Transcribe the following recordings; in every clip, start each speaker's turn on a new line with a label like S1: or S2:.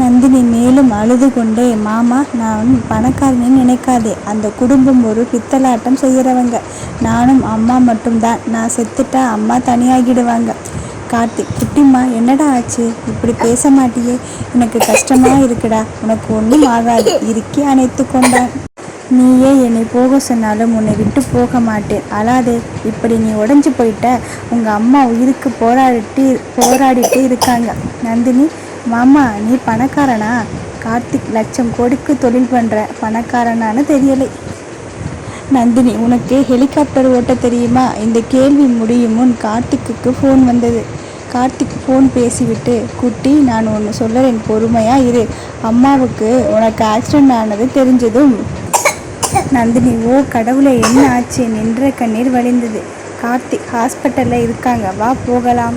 S1: நந்தினி மேலும் அழுது கொண்டே மாமா நான் பணக்காரன்னு நினைக்காதே. அந்த குடும்பம் ஒரு பித்தலாட்டம் செய்கிறவங்க நானும் அம்மா மட்டும்தான். நான் செத்துட்டா அம்மா தனியாகிடுவாங்க. கார்த்திக் குட்டிம்மா என்னடா ஆச்சு? இப்படி பேச மாட்டியே. எனக்கு கஷ்டமாக இருக்குடா. உனக்கு ஒன்றும் ஆகாது. இருக்கி அணைத்து கொண்டான். நீயே என்னை போக சொன்னாலும் உன்னை விட்டு போக மாட்டேன். அழாதே. இப்படி நீ உடஞ்சி போயிட்ட. உங்கள் அம்மா உயிருக்கு போராடிட்டு போராடிட்டு இருக்காங்க. நந்தினி மாமா நீ பணக்காரனா? கார்த்திக் லட்சம் கோடிக்கு தொழில் பண்ணுற பணக்காரனான்னு தெரியலை. நந்தினி உனக்கு ஹெலிகாப்டர் ஓட்ட தெரியுமா? இந்த கேள்வி முடியும் முன் கார்த்திக்கு ஃபோன் வந்தது. கார்த்திக் ஃபோன் பேசிவிட்டு குட்டி நான் ஒன்று சொல்லுறேன் பொறுமையாக இரு. அம்மாவுக்கு உனக்கு ஆக்சிடென்ட் ஆனது தெரிஞ்சதும். நந்தினி ஓ கடவுளை என்ன ஆச்சு? நின்ற கண்ணீர் வழிந்தது. கார்த்திக் ஹாஸ்பிட்டலில் இருக்காங்க. வா போகலாம்.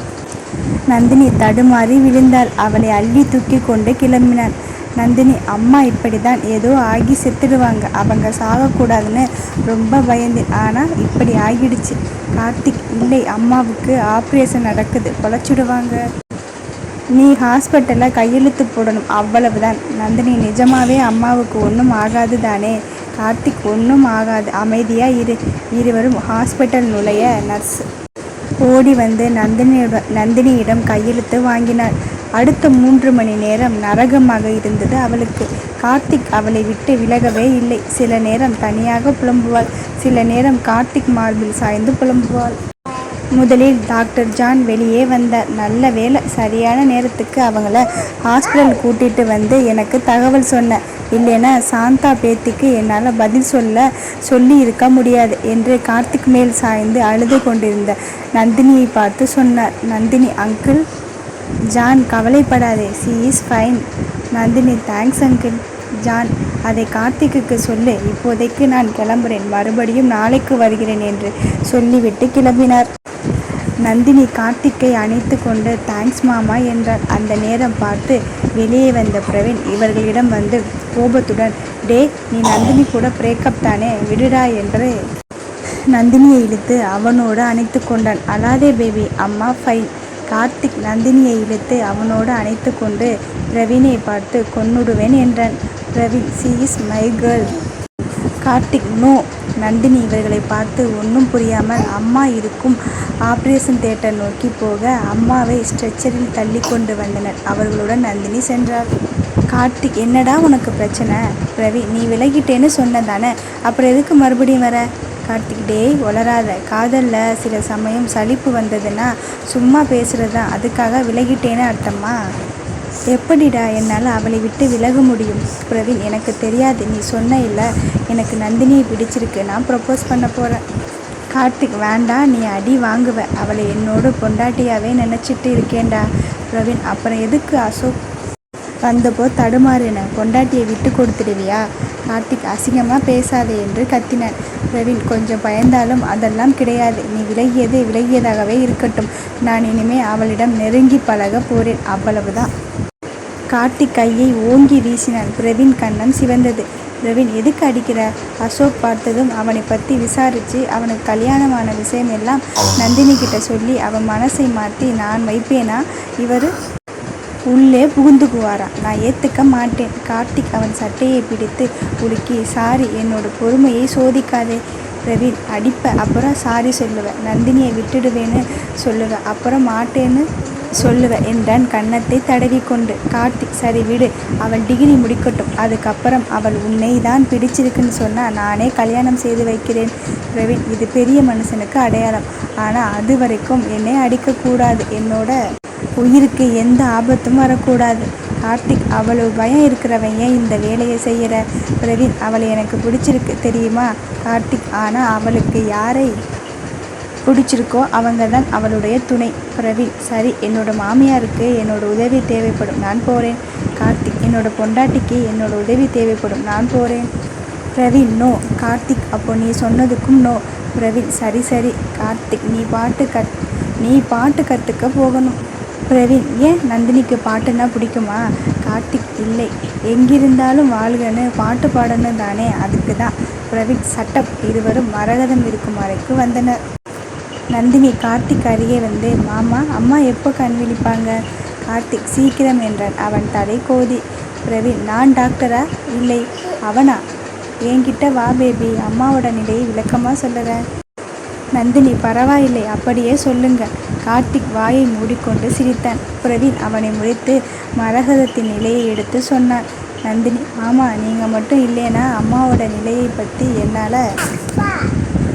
S1: நந்தினி தடுமாறி விழுந்தாள். அவளை அள்ளி தூக்கி கொண்டு கிளம்பினான். நந்தினி அம்மா இப்படி தான் ஏதோ ஆகி செத்துடுவாங்க. அவங்க சாகக்கூடாதுன்னு ரொம்ப பயந்தேன். ஆனால் இப்படி ஆகிடுச்சு. கார்த்திக் இல்லை அம்மாவுக்கு ஆப்ரேஷன் நடக்குது. பொழைச்சிடுவாங்க. நீ ஹாஸ்பிட்டலில் கையெழுத்து போடணும். அவ்வளவுதான். நந்தினி நிஜமாவே அம்மாவுக்கு ஒன்றும் ஆகாது தானே? கார்த்திக் ஒன்றும் ஆகாது. அமைதியாக இரு. இருவரும் ஹாஸ்பிட்டல் நுழைய நர்ஸ் ஓடி வந்து நந்தினியுடன் நந்தினியிடம் கையெழுத்து வாங்கினாள். அடுத்த மூன்று மணி நேரம் நரகமாக இருந்தது அவளுக்கு. கார்த்திக் அவளை விட்டு விலகவே இல்லை. சில நேரம் தனியாக புலம்புவாள். சில நேரம் கார்த்திக் மார்பில் சாய்ந்து புலம்புவாள். முதலில் டாக்டர் ஜான் வெளியே வந்தார் நல்ல வேலை சரியான நேரத்துக்கு அவங்கள ஹாஸ்பிட்டல் கூட்டிகிட்டு வந்து எனக்கு தகவல் சொன்ன. இல்லைன்னா சாந்தா பேத்திக்கு என்னால் பதில் சொல்ல சொல்லி இருக்க முடியாது என்று கார்த்திக் மேல் சாய்ந்து அழுது கொண்டிருந்த நந்தினியை பார்த்து சொன்னார். நந்தினி அங்கிள் ஜான் கவலைப்படாதே she is fine Nandini thanks uncle John அதை கார்த்திக்கு சொல்லு. இப்போதைக்கு நான் கிளம்புறேன். மறுபடியும் நாளைக்கு வருகிறேன் என்று சொல்லிவிட்டு கிளம்பினார். நந்தினி கார்த்திக்கை அணைத்து கொண்டு தேங்க்ஸ் மாமா என்றார் அந்த நேரம் பார்த்து வெளியே வந்த பிரவீன் இவர்களிடம் வந்து கோபத்துடன் டே நீ நந்தினி கூட பிரேக்கப் தானே? விடுடா என்று நந்தினியை இழுத்து அவனோடு அணைத்து கொண்டான். அலாதே பேபி அம்மா ஃபைன் கார்த்திக் நந்தினியை இழுத்து அவனோடு அணைத்து கொண்டு பிரவீனை பார்த்து கொன்னுடுவேன் என்றான். Praveen she is my girl Karthik no Nandini இவர்களை பார்த்து ஒன்றும் புரியாமல் அம்மா இருக்கும் ஆப்ரேஷன் தேட்டர் நோக்கி போக அம்மாவை ஸ்ட்ரெச்சரில் தள்ளி கொண்டு வந்தனர். அவர்களுடன் நந்தினி சென்றார் கார்த்திக் என்னடா உனக்கு பிரச்சனை? ரவி நீ விலகிட்டேன்னு சொன்னதானே? அப்புறம் எதுக்கு மறுபடியும் வர? கார்த்திக் டேய் வளராத காதலில் சில சமயம் சலிப்பு வந்ததுன்னா சும்மா பேசுகிறது தான் அதுக்காக விலகிட்டேன்னு அர்த்தமா? எப்படிடா என்னால் அவளை விட்டு விலக முடியும்? பிரவீன் எனக்கு தெரியாது நீ சொன்ன இல்லை. எனக்கு நந்தினியை பிடிச்சிருக்கு. நான் ப்ரப்போஸ் பண்ண போகிறேன் கார்த்திக் வேண்டாம் நீ அடி வாங்குவ. அவளை என்னோட பொண்டாட்டியாகவே நினச்சிட்டு இருக்கேன்டா. பிரவீன் அப்புறம் எதுக்கு அசோக் வந்தப்போ தடுமாறின? பொண்டாட்டியை விட்டு கொடுத்துடுவியா? கார்த்திக் அசிங்கமாக பேசாதே என்று கத்தினார். பிரவீன் கொஞ்சம் பயந்தாலும் அதெல்லாம் கிடையாது. நீ விலகியது விலகியதாகவே இருக்கட்டும். நான் இனிமே அவளிடம் நெருங்கி பழக போறேன். அவ்வளவுதான். கார்த்திக் கையை ஓங்கி வீசினான். பிரவீன் கண்ணம் சிவந்தது. பிரவீன் எதுக்கு அடிக்கிற? அசோக் பார்த்ததும் அவனை பற்றி விசாரித்து அவனுக்கு கல்யாணமான விஷயம் எல்லாம் நந்தினி கிட்ட சொல்லி அவன் மனசை மாற்றி நான் வைப்பேனா? இவர் உள்ளே புகுந்துக்குவாராம் நான் ஏற்றுக்க மாட்டேன். கார்த்திக் அவன் சட்டையை பிடித்து உலுக்கி சாரி என்னோட பொறுமையை சோதிக்காதே. பிரவீன் அடிப்ப அப்புறம் சாரி சொல்லுவேன் நந்தினியை விட்டுடுவேன்னு சொல்லுவேன் அப்புறம் மாட்டேன்னு சொல்லுவேன் என்றான் கன்னத்தை தடவி கொண்டு கார்த்திக் சரி விடு அவள் டிகிரி முடிக்கட்டும். அதுக்கப்புறம் அவள் உன்னை தான் பிடிச்சிருக்குன்னு சொன்னால் நானே கல்யாணம் செய்து வைக்கிறேன். பிரவீன் இது பெரிய மனுஷனுக்கு அடையாளம். ஆனால் அது வரைக்கும் என்னை அடிக்கக்கூடாது என்னோட உயிருக்கு எந்த ஆபத்தும் வரக்கூடாது. கார்த்திக் அவ்வளவு பயம் இருக்கிறவன் ஏன் இந்த வேலையை செய்கிற பிரவீன் அவளை எனக்கு பிடிச்சிருக்கு தெரியுமா? கார்த்திக் ஆனால் அவளுக்கு யாரை பிடிச்சிருக்கோ அவங்க தான் அவளுடைய துணை. பிரவீன் சரி என்னோட மாமியாருக்கு என்னோட உதவி தேவைப்படும். நான் போகிறேன் கார்த்திக் என்னோட பொண்டாட்டிக்கு என்னோட உதவி தேவைப்படும். நான் போகிறேன் பிரவீன் நோ கார்த்திக் அப்போ நீ சொன்னதுக்கும் நோ. பிரவீன் சரி சரி கார்த்திக் நீ பாட்டு கத் நீ பாட்டு கற்றுக்க போகணும். பிரவீன் ஏன் நந்தினிக்கு பாட்டுன்னா பிடிக்குமா? கார்த்திக் இல்லை. எங்கிருந்தாலும் வாழ்கன்னு பாட்டு பாடணும் தானே. அதுக்கு தான் பிரவீன் சட்டம் இருவரும் மரகதம் இருக்கும் வரைக்கும் வந்தனர். நந்தினி கார்த்திக் அருகே வந்து மாமா அம்மா எப்போ கண் விழிப்பாங்க? கார்த்திக் சீக்கிரம் என்றான். அவன் தலை கோதி பிரவீன் நான் டாக்டரா? இல்லை. அவனா? என்கிட்ட வா பேபி. அம்மாவோட நிலையை விளக்கமாக சொல்லுறேன் நந்தினி பரவாயில்லை. அப்படியே சொல்லுங்க. கார்த்திக் வாயை மூடிக்கொண்டு சிரித்தான். பிரவீன் அவனை முறைத்து மரகதத்தின் நிலையை எடுத்து சொன்னான். நந்தினி ஆமாம் நீங்கள் மட்டும் இல்லைன்னா அம்மாவோட நிலையை பற்றி என்னால்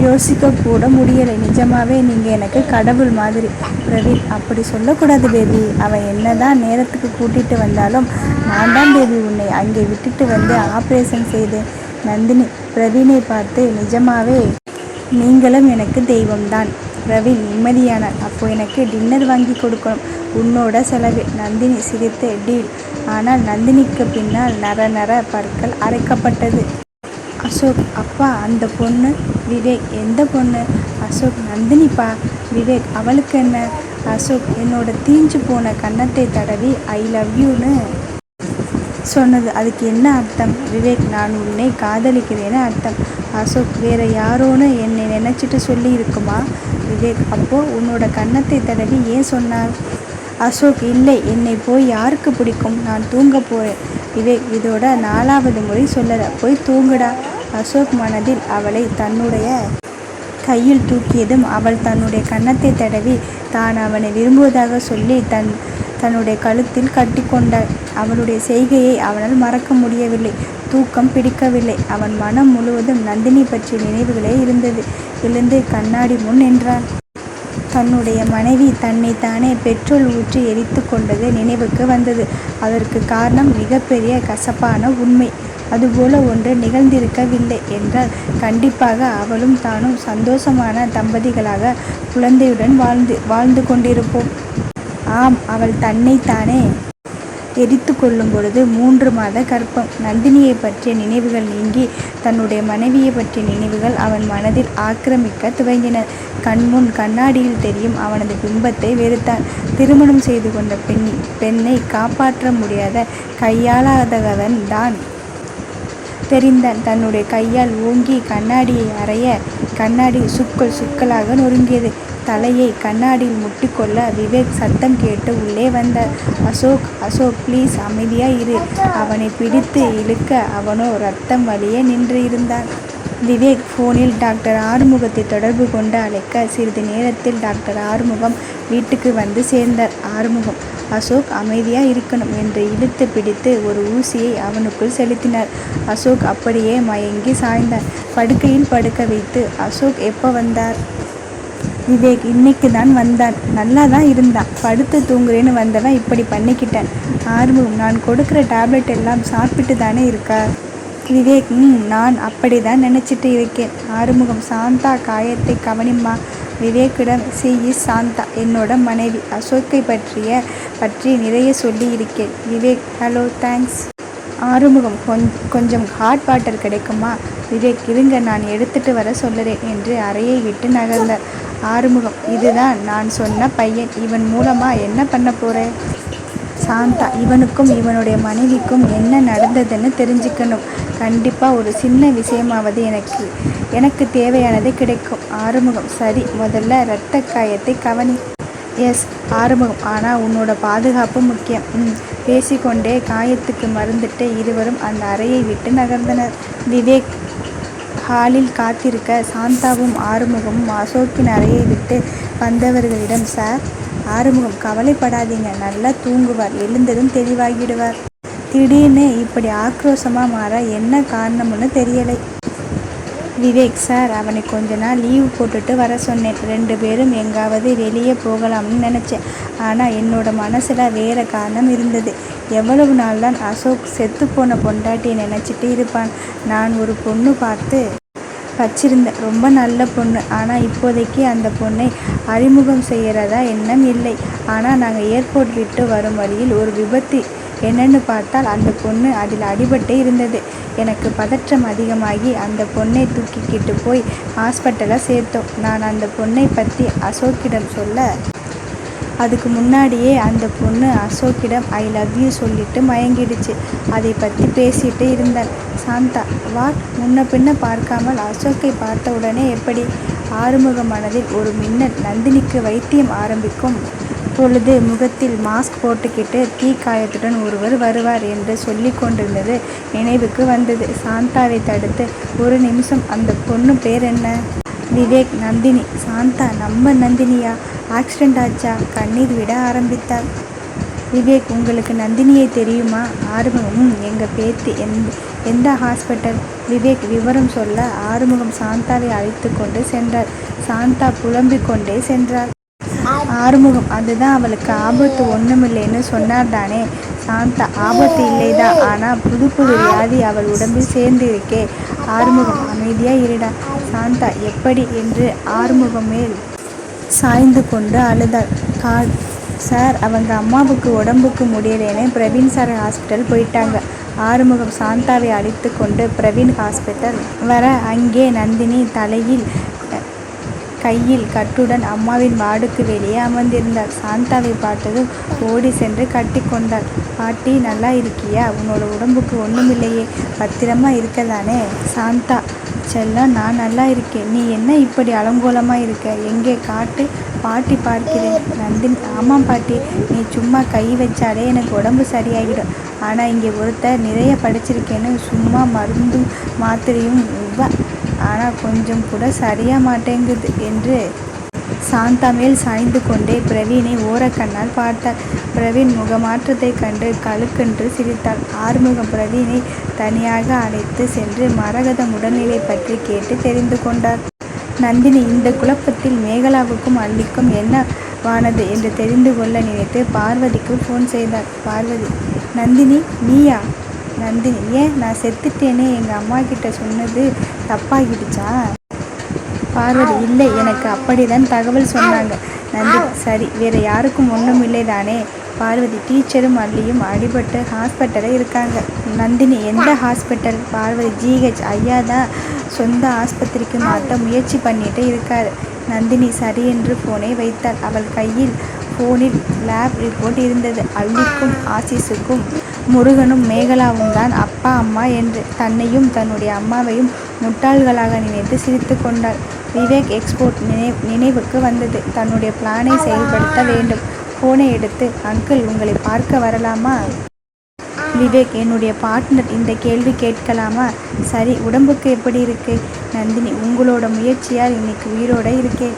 S1: யோசிக்க கூட முடியலை. நிஜமாவே நீங்கள் எனக்கு கடவுள் மாதிரி பிரவீன் அப்படி சொல்லக்கூடாது பேபி. அவன் என்னதான் நேரத்துக்கு கூட்டிகிட்டு வந்தாலும் நான் தான் பேபி உன்னை அங்கே விட்டுட்டு வந்து ஆப்ரேஷன் செய்தேன். நந்தினி பிரவீனை பார்த்து நிஜமாவே நீங்களும் எனக்கு தெய்வம்தான். பிரவீன் நிம்மதியானார். அப்போ எனக்கு டின்னர் வாங்கி கொடுக்கணும். உன்னோட செலவு. நந்தினி சிரித்து டீல். ஆனால் நந்தினிக்கு பின்னால் நர நர பற்கள் அரைக்கப்பட்டது. அசோக் அப்பா அந்த பொண்ணு விவேக். எந்த பொண்ணு? அசோக் நந்தினிப்பா? விவேக் அவளுக்கு என்ன? அசோக் என்னோட தீஞ்சு போன கன்னத்தை தடவி ஐ லவ் யூன்னு சொன்னது. அதுக்கு என்ன அர்த்தம்? விவேக் நான் உன்னை காதலிக்கிறேன்னு அர்த்தம். அசோக் வேற யாரோன்னு என்னை நினச்சிட்டு சொல்லி இருக்குமா விவேக் அப்போ உன்னோட கன்னத்தை தடவி ஏன் சொன்னார்? அசோக் இல்லை என்னை போய் யாருக்கு பிடிக்கும்? நான் தூங்க போகிறேன் விவேக் இதோட நாலாவது முறை சொல்லல. போய் தூங்குடா. அசோக் மனதில் அவளை தன்னுடைய கையில் தூக்கியதும் அவள் தன்னுடைய கன்னத்தை தடவி தான் அவனை விரும்புவதாக சொல்லி தன் தன்னுடைய கழுத்தில் கட்டிக்கொண்டாள் அவளுடைய செய்கையை அவனால் மறக்க முடியவில்லை. தூக்கம் பிடிக்கவில்லை. அவன் மனம் முழுவதும் நந்தினி பற்றிய நினைவுகளே இருந்தது. எழுந்து கண்ணாடி முன் நின்றான். தன்னுடைய மனைவி தன்னை தானே பெட்ரோல் ஊற்றி எரித்து கொண்டது நினைவுக்கு வந்தது. அதற்கு காரணம் மிகப்பெரிய கசப்பான உண்மை. அதுபோல ஒன்று நிகழ்ந்திருக்கவில்லை என்றால் கண்டிப்பாக அவளும் தானும் சந்தோஷமான தம்பதிகளாக குழந்தையுடன் வாழ்ந்து வாழ்ந்து கொண்டிருப்போம். ஆம் அவள் தன்னைத்தானே எரித்து கொள்ளும் பொழுது மூன்று மாத கற்பம். நந்தினியை பற்றிய நினைவுகள் நீங்கி தன்னுடைய மனைவியை பற்றிய நினைவுகள் அவன் மனதில் ஆக்கிரமிக்க துவங்கின. கண்முன் கண்ணாடியில் தெரியும் அவனது பிம்பத்தை வெறுத்தான். திருமணம் செய்து கொண்ட பெண் பெண்ணை காப்பாற்ற முடியாத கையாளாதவன் தான். தெரிந்தான். தன்னுடைய கையால் ஓங்கி கண்ணாடியை அறைய கண்ணாடி சுக்கல் சுக்கலாக நொறுங்கியது. தலையை கண்ணாடியில் முட்டிக்கொள்ள விவேக் சத்தம் கேட்டு உள்ளே வந்தார். அசோக் அசோக் ப்ளீஸ் அமைதியாக இரு. அவனை பிடித்து இழுக்க அவனோ ரத்தம் வழியே நின்று இருந்தான். விவேக் ஃபோனில் டாக்டர் ஆறுமுகத்தை தொடர்பு கொண்டு அழைக்க சிறிது நேரத்தில் டாக்டர் ஆறுமுகம் வீட்டுக்கு வந்து சேர்ந்தார். ஆறுமுகம் அசோக் அமைதியாக இருக்கணும் என்று இழுத்து பிடித்து ஒரு ஊசியை அவனுக்குள் செலுத்தினார். அசோக் அப்படியே மயங்கி சாய்ந்தார். படுக்கையில் படுக்க வைத்து அசோக் எப்போ வந்தார்? விவேக் இன்னைக்கு தான் வந்தான். நல்லா தான் இருந்தான். படுத்து தூங்குறேன்னு வந்தவன் இப்படி பண்ணிக்கிட்டேன். ஆறுமுகம் நான் கொடுக்குற டேப்லெட் எல்லாம் சாப்பிட்டு தானே இருக்கா? விவேக் ம் நான் அப்படி தான் நினச்சிட்டு இருக்கேன். ஆறுமுகம் சாந்தா காயத்தை கவனிம்மா. விவேக்கிடம் சி இஸ் சாந்தா என்னோட மனைவி. அசோக்கை பற்றிய பற்றி நிறைய சொல்லி இருக்கேன் விவேக் ஹலோ தேங்க்ஸ் ஆறுமுகம் கொஞ் கொஞ்சம் ஹாட் வாட்டர் கிடைக்குமா? விவேக் இருங்க நான் எடுத்துட்டு வர சொல்லுறேன் என்று அறையை விட்டு நகர்ந்தார். ஆறுமுகம் இதுதான் நான் சொன்ன பையன். இவன் மூலமாக என்ன பண்ண போகிறேன் சாந்தா இவனுக்கும் இவனுடைய மனைவிக்கும் என்ன நடந்ததுன்னு தெரிஞ்சுக்கணும். கண்டிப்பாக ஒரு சின்ன விஷயமாவது எனக்கு எனக்கு தேவையானது கிடைக்கும். ஆறுமுகம் சரி முதல்ல இரத்த காயத்தை கவனி. எஸ் ஆறுமுகம். ஆனால் உன்னோட பாதுகாப்பு முக்கியம். ம் பேசிக்கொண்டே காயத்துக்கு மருந்துட்டு இருவரும் அந்த அறையை விட்டு நகர்ந்தனர். விவேக் ஹாலில் காத்திருக்க சாந்தாவும் ஆறுமுகமும் அசோக்கின் அறையை விட்டு வந்தவர்களிடம் சார் ஆறுமுகம். கவலைப்படாதீங்க. நல்லா தூங்குவார். எழுந்ததும் தெளிவாகிடுவார். திடீர்னு இப்படி ஆக்ரோஷமாக மாற என்ன காரணம்னு தெரியலை. விவேக் சார் அவனை கொஞ்ச நாள் லீவ் போட்டுட்டு வர சொன்னேன். ரெண்டு பேரும் எங்காவது வெளியே போகலாம்னு நினச்சேன். ஆனால் என்னோட மனசில் வேறு காரணம் இருந்தது. எவ்வளவு நாள் தான் அசோக் செத்துப்போன பொண்டாட்டியை நினச்சிட்டு இருப்பான். நான் ஒரு பொண்ணு பார்த்து வச்சிருந்தேன். ரொம்ப நல்ல பொண்ணு. ஆனால் இப்போதைக்கு அந்த பொண்ணை அறிமுகம் செய்கிறதா எண்ணம் இல்லை. ஆனால் நாங்கள் ஏர்போர்ட் விட்டு வரும் வழியில் ஒரு விபத்து. என்னன்னு பார்த்தால் அந்த பொண்ணு அதில் அடிபட்டே இருந்தது. எனக்கு பதற்றம் அதிகமாகி அந்த பொண்ணை தூக்கிக்கிட்டு போய் ஹாஸ்பிட்டலில் சேர்த்தோம். நான் அந்த பொண்ணை பற்றி அசோக்கிடம் சொல்ல அதுக்கு முன்னாடியே அந்த பொண்ணு அசோக்கிடம் ஐ லவ் யூ சொல்லிட்டு மயங்கிடுச்சு. அதை பற்றி பேசிகிட்டு இருந்தேன். சாந்தா வாட் முன்ன பின்ன பார்க்காமல் அசோக்கை பார்த்தவுடனே எப்படி ஆறுமுக மனதில் ஒரு மின்னல் நந்தினிக்கு வைத்தியம் ஆரம்பிக்கும் பொழுது முகத்தில் மாஸ்க் போட்டுக்கிட்டு தீ காயத்துடன் ஒருவர் வருவார் என்று சொல்லி கொண்டிருந்தது நினைவுக்கு வந்தது. சாந்தாவை தடுத்து ஒரு நிமிஷம் அந்த பொண்ணு பேர் என்ன? விவேக் நந்தினி. சாந்தா நம்ம நந்தினியா? ஆக்சிடென்ட் ஆச்சா? கண்ணீர் விட ஆரம்பித்தாள். விவேக் உங்களுக்கு நந்தினியை தெரியுமா? ஆறுமுகம் எங்கள் பேத்தி பேத்தி. எந்த ஹாஸ்பிட்டல் விவேக் விவரம் சொல்ல ஆறுமுகம் சாந்தாவை அழைத்து கொண்டு சென்றார். சாந்தா புலம்பிக் கொண்டே சென்றார் ஆறுமுகம் அதுதான் அவளுக்கு ஆபத்து ஒன்றுமில்லைன்னு சொன்னார் தானே சாந்தா ஆபத்து இல்லைதான். ஆனால் புது புது வியாதி அவள் உடம்பில் சேர்ந்திருக்கே. ஆறுமுகம் அமைதியாக இருடா. சாந்தா எப்படி? என்று ஆறுமுகம் மேல் சாய்ந்து கொண்டு அழுதாள். கா சார் அவங்க அம்மாவுக்கு உடம்புக்கு முடியலைன்னு பிரவீன் சார் ஹாஸ்பிட்டல் போயிட்டாங்க. ஆறுமுகம் சாந்தாவை அழைத்து கொண்டு பிரவீன் ஹாஸ்பிட்டல் வர அங்கே நந்தினி தலையில் கையில் கட்டுடன் அம்மாவின் வார்டுக்கு வெளியே அமர்ந்திருந்தாள். சாந்தாவை பார்த்ததும் ஓடிச் சென்று கட்டி கொண்டாள். பாட்டி நல்லா இருக்கியா? உன்னோட உடம்புக்கு ஒண்ணுமில்லையே? பத்திரமா இருக்கதானே? சாந்தா செல்லம் நான் நல்லா இருக்கேன். நீ என்ன இப்படி அலங்கோலமாக இருக்க? எங்கே காட்டு. பாட்டி பார்க்கிறேன். நந்தினி ஆமாம் பாட்டி. நீ சும்மா கை வச்சாலே எனக்கு உடம்பு சரியாகிடும். ஆனால் இங்கே ஒருத்தர் நிறைய படிச்சிருக்கேன்னு சும்மா மருந்தும் மாத்திரையும் உவ்வ ஆனால் கொஞ்சம் கூட சரியா மாட்டேங்குது என்று சாந்தா மேல் சாய்ந்து கொண்டே பிரவீனை ஓரக்கண்ணால் பார்த்தாள். பிரவீன் முகமாற்றத்தை கண்டு கழுக்கென்று சிரித்தாள். ஆறுமுகம் பிரவீனை தனியாக அழைத்து சென்று மரகதம் உடல்நிலை பற்றி கேட்டு தெரிந்து கொண்டார். நந்தினி இந்த குழப்பத்தில் மேகலாவுக்கும் அல்லிக்கும் என்னவானது என்று தெரிந்து கொள்ள நினைத்து பார்வதிக்கு ஃபோன் செய்தாள். பார்வதி நந்தினி நீயா? நந்தினி ஏன் நான் செத்துட்டேனே எங்கள் அம்மா கிட்ட சொன்னது தப்பாகிடுச்சா? பார்வதி இல்லை எனக்கு அப்படிதான் தகவல் சொன்னாங்க. நந்தினி சரி வேற யாருக்கும் ஒன்றும் இல்லை தானே பார்வதி டீச்சரும் அல்லியும் அடிபட்டு ஹாஸ்பிட்டலில் இருக்காங்க. நந்தினி எந்த ஹாஸ்பிடல்? பார்வதி ஜிஹெச் ஐயா தான் சொந்த ஆஸ்பத்திரிக்கு மாற்ற முயற்சி பண்ணிட்டு இருக்காரு. நந்தினி சரி என்று போனை வைத்தாள். அவள் கையில் போனில் லேப் ரிப்போர்ட் இருந்தது. அல்லிக்கும் ஆசிஸுக்கும் முருகனும் மேகலாவும் தான் அப்பா அம்மா என்று தன்னையும் தன்னுடைய அம்மாவையும் முட்டாள்களாக நினைத்து சிரித்துக் கொண்டாள். விவேக் எக்ஸ்போர்ட் நினைவுக்கு வந்தது. தன்னுடைய பிளானை செயல்படுத்த வேண்டும். ஃபோனை எடுத்து அங்கிள் உங்களை பார்க்க வரலாமா? விவேக் என்னுடைய பார்ட்னர் இந்த கேள்வி கேட்கலாமா? சரி உடம்புக்கு எப்படி இருக்கு? நந்தினி உங்களோட முயற்சியால் இன்னைக்கு உயிரோட இருக்கேன்.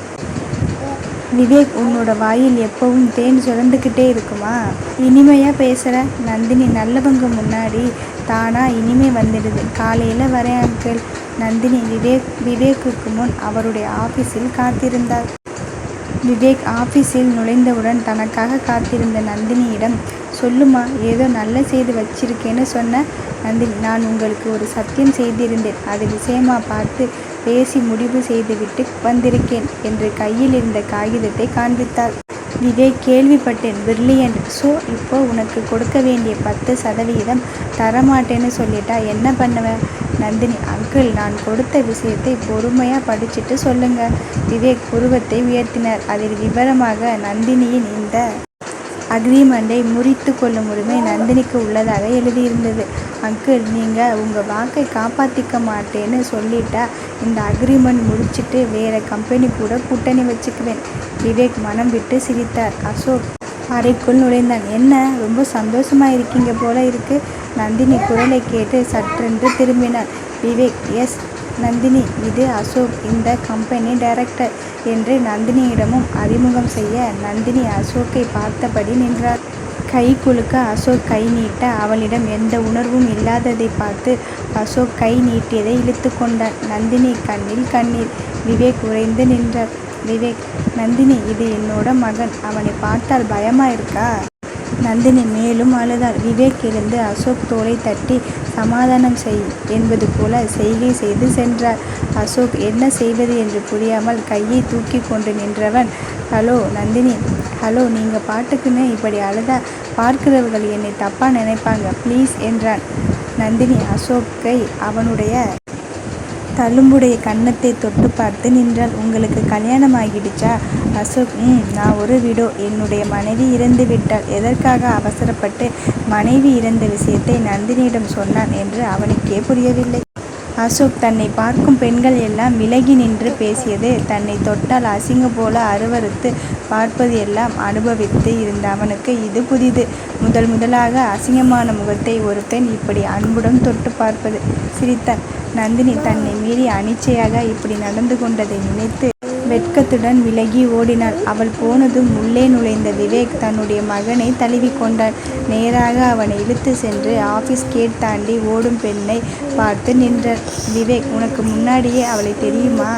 S1: விவேக் உன்னோட வாயில் எப்பவும் தேன் சுரந்துக்கிட்டே இருக்குமா? இனிமையாக பேசுகிற நந்தினி நல்லவங்க முன்னாடி தானாக இனிமே வந்துடுது. காலையில் வரேன் அங்கிள். நந்தினி விவேக் விவேக்குக்கு முன் அவருடைய ஆஃபீஸில் காத்திருந்தார் விவேக் ஆபீஸில் நுழைந்தவுடன் தனக்காக காத்திருந்த நந்தினியிடம் சொல்லுமா ஏதோ நல்ல செய்தி வச்சிருக்கேன்னு சொன்ன? நந்தினி நான் உங்களுக்கு ஒரு சத்தியம் செய்திருந்தேன். அது விஷயமா பார்த்து பேசி முடிவு செய்துவிட்டு வந்திருக்கேன் என்று கையில் இருந்த காகிதத்தை காண்பித்தாள். விவேக் கேள்விப்பட்டேன் பிரில்லியண்ட் ஸோ இப்போ உனக்கு கொடுக்க வேண்டிய பத்து சதவிகிதம் தரமாட்டேன்னு சொல்லிட்டா என்ன பண்ணுவேன் நந்தினி அங்கிள் நான் கொடுத்த விஷயத்தை பொறுமையாக படிச்சுட்டு சொல்லுங்க. விவேக் புருவத்தை உயர்த்தினார். அதில் விவரமாக நந்தினியின் இந்த அக்ரிமெண்டை முறித்து கொள்ளும் உரிமை நந்தினிக்கு உள்ளதாக எழுதியிருந்தது. அங்கிள் நீங்கள் உங்கள் வாக்கை காப்பாற்றிக்க மாட்டேன்னு சொல்லிட்டா இந்த அக்ரிமெண்ட் முடிச்சுட்டு வேற கம்பெனி கூட கூட்டணி வச்சுக்குவேன். விவேக் மனம் விட்டு சிரித்தார். அசோக் அறைக்குள் நுழைந்தான். என்ன ரொம்ப சந்தோஷமா இருக்கீங்க போல இருக்கு. நந்தினி குரலை கேட்டு சற்றென்று திரும்பினார் விவேக் எஸ் நந்தினி இது அசோக் இந்த கம்பெனி டைரக்டர் என்று நந்தினியிடமும் அறிமுகம் செய்ய நந்தினி அசோக்கை பார்த்தபடி நின்றாள். கை குலுக்க அசோக் கை நீட்ட அவளிடம் எந்த உணர்வும் இல்லாததை பார்த்து அசோக் கை நீட்டியதை இழுத்து கொண்டான். நந்தினி கண்ணில் கண்ணீர். விவேக் உறைந்து நின்றார். விவேக் நந்தினி இது என்னோட மகன். அவனை பார்த்தால் பயமா இருக்கா? நந்தினி மேலும் அழுதாள். விவேக் எழுந்து அசோக் தோளை தட்டி சமாதானம் செய் என்பது போல செய்கை செய்து சென்றார். அசோக் என்ன செய்வது என்று புரியாமல் கையை தூக்கிக் கொண்டு நின்றவன் ஹலோ நந்தினி ஹலோ நீங்கள் பாட்டுக்குன்னு இப்படி அழுதா பார்க்கிறவர்கள் என்னை தப்பாக நினைப்பாங்க ப்ளீஸ் என்றான். நந்தினி அசோக்கை அவனுடைய தழும்புடைய கன்னத்தை தொட்டு பார்த்து நின்றாள். உங்களுக்கு கல்யாணம் ஆகிடுச்சா? அசோக் ம் நான் ஒரு விடோ. என்னுடைய மனைவி இறந்து விட்டாள். எதற்காக அவசரப்பட்டு மனைவி இறந்த விஷயத்தை நந்தினியிடம் சொன்னான் என்று அவனுக்கே புரியவில்லை. அசோக் தன்னை பார்க்கும் பெண்கள் எல்லாம் விலகி நின்று பேசியது. தன்னை தொட்டால் அசிங்கம் போல அருவறுத்து பார்ப்பது எல்லாம் அனுபவித்து இருந்த அவனுக்கு இது புதிது. முதல் முதலாக அசிங்கமான முகத்தை ஒரு பெண் இப்படி அன்புடன் தொட்டு பார்ப்பது. சிரித்தான் நந்தினி தன்னை மீறி அனிச்சையாக இப்படி நடந்து கொண்டதை நினைத்து வெட்கத்துடன் விலகி ஓடினாள். அவள் போனதும் உள்ளே நுழைந்த விவேக் தன்னுடைய மகனை தழுவி கொண்டான் நேராக அவனை இழுத்து சென்று ஆபீஸ் கேட் தாண்டி ஓடும் பெண்ணை பார்த்து நின்றார் விவேக் உனக்கு முன்னாடியே அவளை தெரியுமா?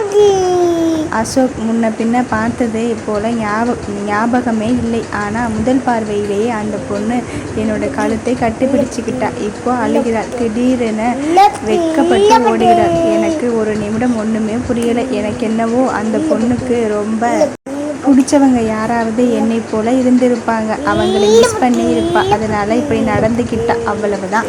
S1: அசோக் முன்ன பின்ன பார்த்ததை போல ஞாபகம் ஞாபகமே இல்லை. ஆனால் முதல் பார்வையிலேயே அந்த பொண்ணு என்னோட கழுத்தை கட்டிப்பிடிச்சுக்கிட்டா இப்போ அழுகிறாள். திடீரென வெட்கப்பட்டு ஓடுகிறாள். எனக்கு ஒரு நிமிடம் ஒன்றுமே புரியலை. எனக்கு என்னவோ அந்த பொண்ணுக்கு ரொம்ப பிடிச்சவங்க யாராவது என்னை போல இருந்திருப்பாங்க. அவங்களை மிஸ் பண்ணி இருப்பா அதனால இப்படி நடந்துக்கிட்டா அவ்வளவுதான்.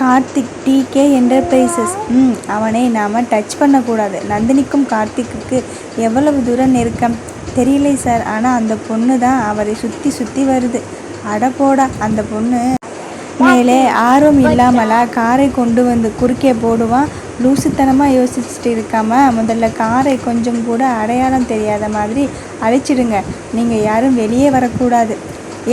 S1: கார்த்திக் டிகே என்டர்பிரைசஸ் ம் அவனை நாம் டச் பண்ணக்கூடாது. நந்தினிக்கும் கார்த்திக்குக்கு எவ்வளவு தூரம் நெருக்கம்? தெரியலை சார் ஆனால் அந்த பொண்ணு தான் அவரை சுற்றி சுற்றி வருது. அட போடா அந்த பொண்ணு. மேலே ஆர்வம் இல்லாமலா காரை கொண்டு வந்து குறுக்கே போடுவான் லூசுத்தனமாக யோசிச்சுட்டு இருக்காம முதல்ல காரை கொஞ்சம் கூட அடையாளம் தெரியாத மாதிரி அழைச்சிடுங்க. நீங்கள் யாரும் வெளியே வரக்கூடாது.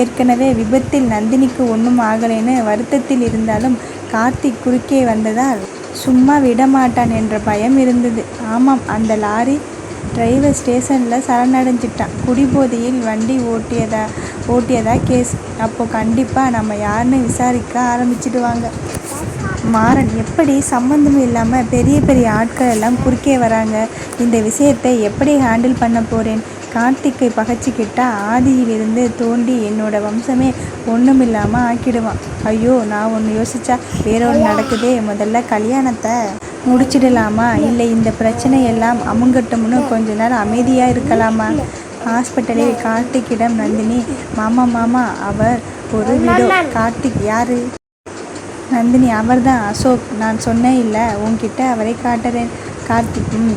S1: ஏற்கனவே விபத்தில் நந்தினிக்கு ஒன்றும் ஆகலைன்னு வருத்தத்தில் இருந்தாலும் கார்த்திக் குறுக்கே வந்ததால் சும்மா விடமாட்டான் என்ற பயம் இருந்தது. ஆமாம் அந்த லாரி டிரைவர் ஸ்டேஷனில் சரணடைஞ்சிட்டான். குடிபோதையில் வண்டி ஓட்டியதா ஓட்டியதா கேஸ். அப்போது கண்டிப்பாக நம்ம யாருன்னு விசாரிக்க ஆரம்பிச்சிடுவாங்க. மாறன் எப்படி சம்மந்தமும் இல்லாமல் பெரிய பெரிய ஆட்கள் எல்லாம் குறுக்கே வராங்க. இந்த விஷயத்தை எப்படி ஹேண்டில் பண்ண போகிறேன் கார்த்திக்கை பகச்சிக்கிட்டா ஆதியிலிருந்து தோண்டி என்னோட வம்சமே ஒன்றுமில்லாமல் ஆக்கிடுவான். ஐயோ நான் ஒன்று யோசிச்சா வேற ஒன்று நடக்குதே. முதல்ல கல்யாணத்தை முடிச்சிடலாமா? இல்லை இந்த பிரச்சனையெல்லாம் அமுங்கட்டும்னு கொஞ்ச நேரம் அமைதியாக இருக்கலாமா? ஹாஸ்பிட்டலில் கார்த்திக்கிடம் நந்தினி. மாமா மாமா அவர் ஒரு விடோ. கார்த்திக் யாரு? நந்தினி அவர்தான் அசோக். நான் சொன்னேன் இல்லை உன்கிட்ட அவரை காட்டுறேன். கார்த்திக் ம்.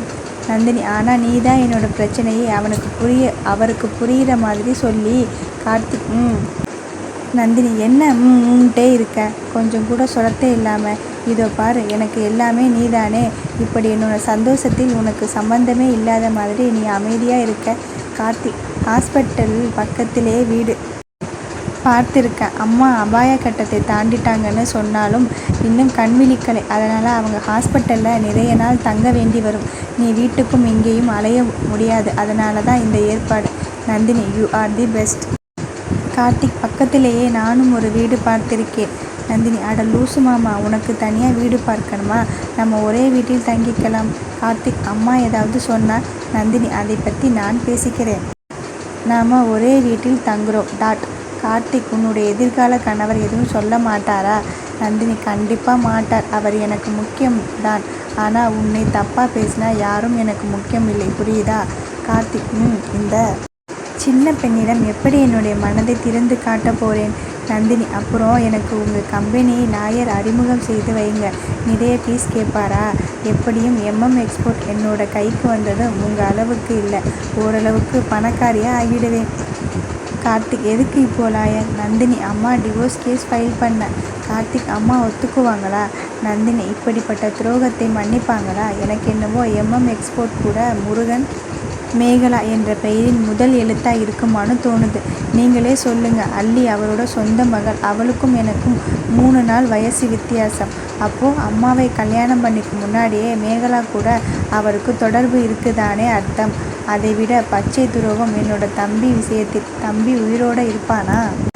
S1: நந்தினி ஆனால் நீ தான் என்னோடய பிரச்சனையை அவனுக்கு புரிய அவருக்கு புரிகிற மாதிரி சொல்லி கார்த்திக் ம். நந்தினி என்ன ம்ட்டே இருக்க? கொஞ்சம் கூட சொலத்தே இல்லாமல் இதோ பாரு எனக்கு எல்லாமே நீதானே. இப்படி என்னோட சந்தோஷத்தில் உனக்கு சம்பந்தமே இல்லாத மாதிரி நீ அமைதியாக இருக்க. கார்த்திக் ஹாஸ்பிட்டல் பக்கத்திலே வீடு. பார்த்துருக்கேன் அம்மா அபாய கட்டத்தை தாண்டிட்டாங்கன்னு சொன்னாலும் இன்னும் கண் விழிக்கலை. அதனால் அவங்க ஹாஸ்பிட்டலில் நிறைய நாள் தங்க வேண்டி வரும். நீ வீட்டுக்கும் எங்கேயும் அலைய முடியாது. அதனால தான் இந்த ஏற்பாடு. Nandini you are the best Karthik பக்கத்திலேயே நானும் ஒரு வீடு பார்த்திருக்கேன். நந்தினி அட லூசு மாமா உனக்கு தனியாக வீடு பார்க்கணுமா? நம்ம ஒரே வீட்டில் தங்கிக்கலாம். கார்த்திக் அம்மா ஏதாவது சொன்னால் நந்தினி அதை பற்றி நான் பேசிக்கிறேன். நாம் ஒரே வீட்டில் தங்குறோம். டாட். கார்த்திக் உன்னுடைய எதிர்கால கணவர் எதுவும் சொல்ல மாட்டாரா? நந்தினி கண்டிப்பாக மாட்டார். அவர் எனக்கு முக்கியம். தான் ஆனால் உன்னை தப்பாக பேசினா யாரும் எனக்கு முக்கியம் இல்லை. புரியுதா? கார்த்திக் ம் இந்த சின்ன பெண்ணிடம் எப்படி என்னுடைய மனதை திறந்து காட்ட போகிறேன் நந்தினி அப்புறம் எனக்கு உங்கள் கம்பெனி நாயர் அறிமுகம் செய்து வைங்க. நிறைய ஃபீஸ் கேட்பாரா? எப்படியும் எம்எம் எக்ஸ்போர்ட் என்னோட கைக்கு வந்ததும் உங்கள் அளவுக்கு இல்லை. ஓரளவுக்கு பணக்காரியாக ஆகிடுவேன். கார்த்திக் எதுக்கு இப்போ லாயர்? நந்தினி அம்மா டிவோர்ஸ் கேஸ் ஃபைல் பண்ண. கார்த்திக் அம்மா ஒத்துக்குவாங்களா? நந்தினி இப்படிப்பட்ட துரோகத்தை மன்னிப்பாங்களா? எனக்கு என்னவோ எம்எம் எக்ஸ்போர்ட் கூட முருகன் மேகலா என்ற பெயரின் முதல் எழுத்தா இருக்குமான்னு தோணுது. நீங்களே சொல்லுங்க. அல்லி அவரோட சொந்த மகள். அவளுக்கும் எனக்கும் மூணு நாள் வயசு வித்தியாசம். அப்போது அம்மாவை கல்யாணம் பண்ணிக்கு முன்னாடியே மேகலா கூட அவருக்கு தொடர்பு இருக்குதானே அர்த்தம். அதைவிட பச்சை துரோகம் என்னோட தம்பி விஷயத்தில் தம்பி உயிரோடு இருப்பானா?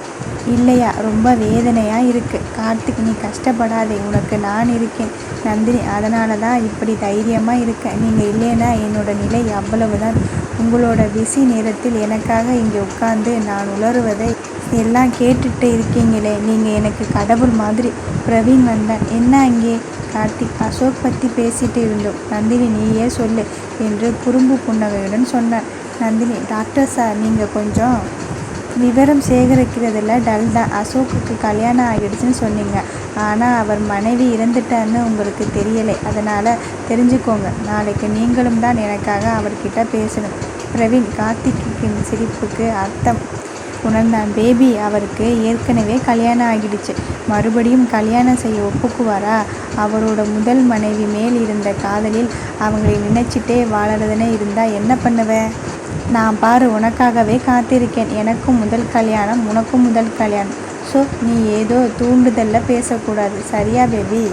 S1: இல்லையா? ரொம்ப வேதனையாக இருக்குது கார்த்திக் நீ கஷ்டப்படாதே. உனக்கு நான் இருக்கேன். நந்தினி அதனால தான் இப்படி தைரியமாக இருக்கேன் நீங்கள் இல்லைன்னா என்னோட நிலை அவ்வளவுதான். உங்களோட பிஸி நேரத்தில் எனக்காக இங்கே உட்காந்து நான் உளறுவதை எல்லாம் கேட்டுட்டு இருக்கீங்களே. நீங்கள் எனக்கு கடவுள் மாதிரி பிரவீன் வந்தான். என்ன அங்கே? கார்த்திக் அசோக் பற்றி பேசிட்டு இருந்தோம். நந்தினி நீயே சொல்லு என்று குறும்பு புன்னகையுடன் சொன்னார். நந்தினி டாக்டர் சார் நீங்கள் கொஞ்சம் விவரம் சேகரிக்கிறதுல டல் தான் அசோக்குக்கு கல்யாணம் ஆகிடுச்சுன்னு சொன்னீங்க. ஆனால் அவர் மனைவி இறந்துட்டான்னு உங்களுக்கு தெரியலை. அதனால் தெரிஞ்சுக்கோங்க. நாளைக்கு நீங்களும் தான் எனக்காக அவர்கிட்ட பேசணும். பிரவீன் கார்த்திக்கின் சிரிப்புக்கு அர்த்தம் உணர்ந்தான். பேபி அவருக்கு ஏற்கனவே கல்யாணம் ஆகிடுச்சு. மறுபடியும் கல்யாணம் செய்ய ஒப்புக்குவாரா? அவரோட முதல் மனைவி மேல் இருந்த காதலில் அவங்களை நினைச்சிட்டே வாழறதுன்னு இருந்தால் என்ன பண்ணுவ? நான் பாரு உனக்காகவே காத்திருக்கேன். எனக்கும் முதல் கல்யாணம் உனக்கும் முதல் கல்யாணம். ஸோ நீ ஏதோ தூண்டுதலில் பேசக்கூடாது. சரியா பேபி?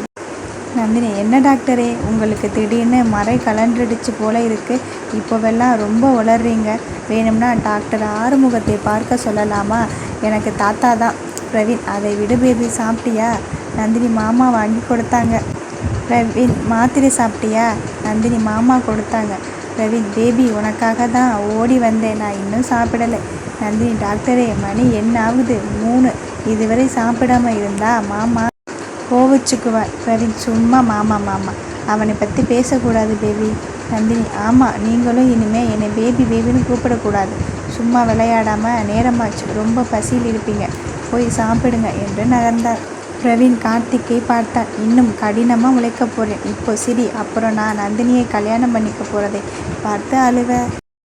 S1: நந்தினி என்ன டாக்டரே? உங்களுக்கு திடீர்னு மறை கலண்டுடுச்சு போல இருக்குது இப்போவெல்லாம் ரொம்ப உளர்றீங்க வேணும்னா டாக்டர் ஆறுமுகத்தை பார்க்க சொல்லலாமா? எனக்கு தாத்தா தான். பிரவீன் அதை விடு பேபி. சாப்பிட்டியா? நந்தினி மாமா வாங்கி கொடுத்தாங்க. பிரவீன் மாத்திரை சாப்பிட்டியா? நந்தினி மாமா கொடுத்தாங்க. பிரவீன் பேபி உனக்காக தான் ஓடி வந்தேன். நான் இன்னும் சாப்பிடலை. நந்தினி டாக்டரே மணி என்ன ஆகுது? மூணு. இதுவரை சாப்பிடாம இருந்தா மாமா கோவிச்சுக்குவார். பிரவீன் சும்மா மாமா மாமா. அவனை பற்றி பேசக்கூடாது பேபி. நந்தினி ஆமாம் நீங்களும் இனிமேல் என்னை பேபி பேபின்னு கூப்பிடக்கூடாது. சும்மா விளையாடாமல் நேரமாச்சு. ரொம்ப பசியில் இருப்பீங்க. போய் சாப்பிடுங்க என்று நகர்ந்தார். பிரவீன் கார்த்திக்கை பார்த்தான் இன்னும் கடினமாக உழைக்க போகிறேன் இப்போ சிரி அப்புறம் நான் நந்தினியை கல்யாணம் பண்ணிக்க போகிறதை பார்த்து அழுவ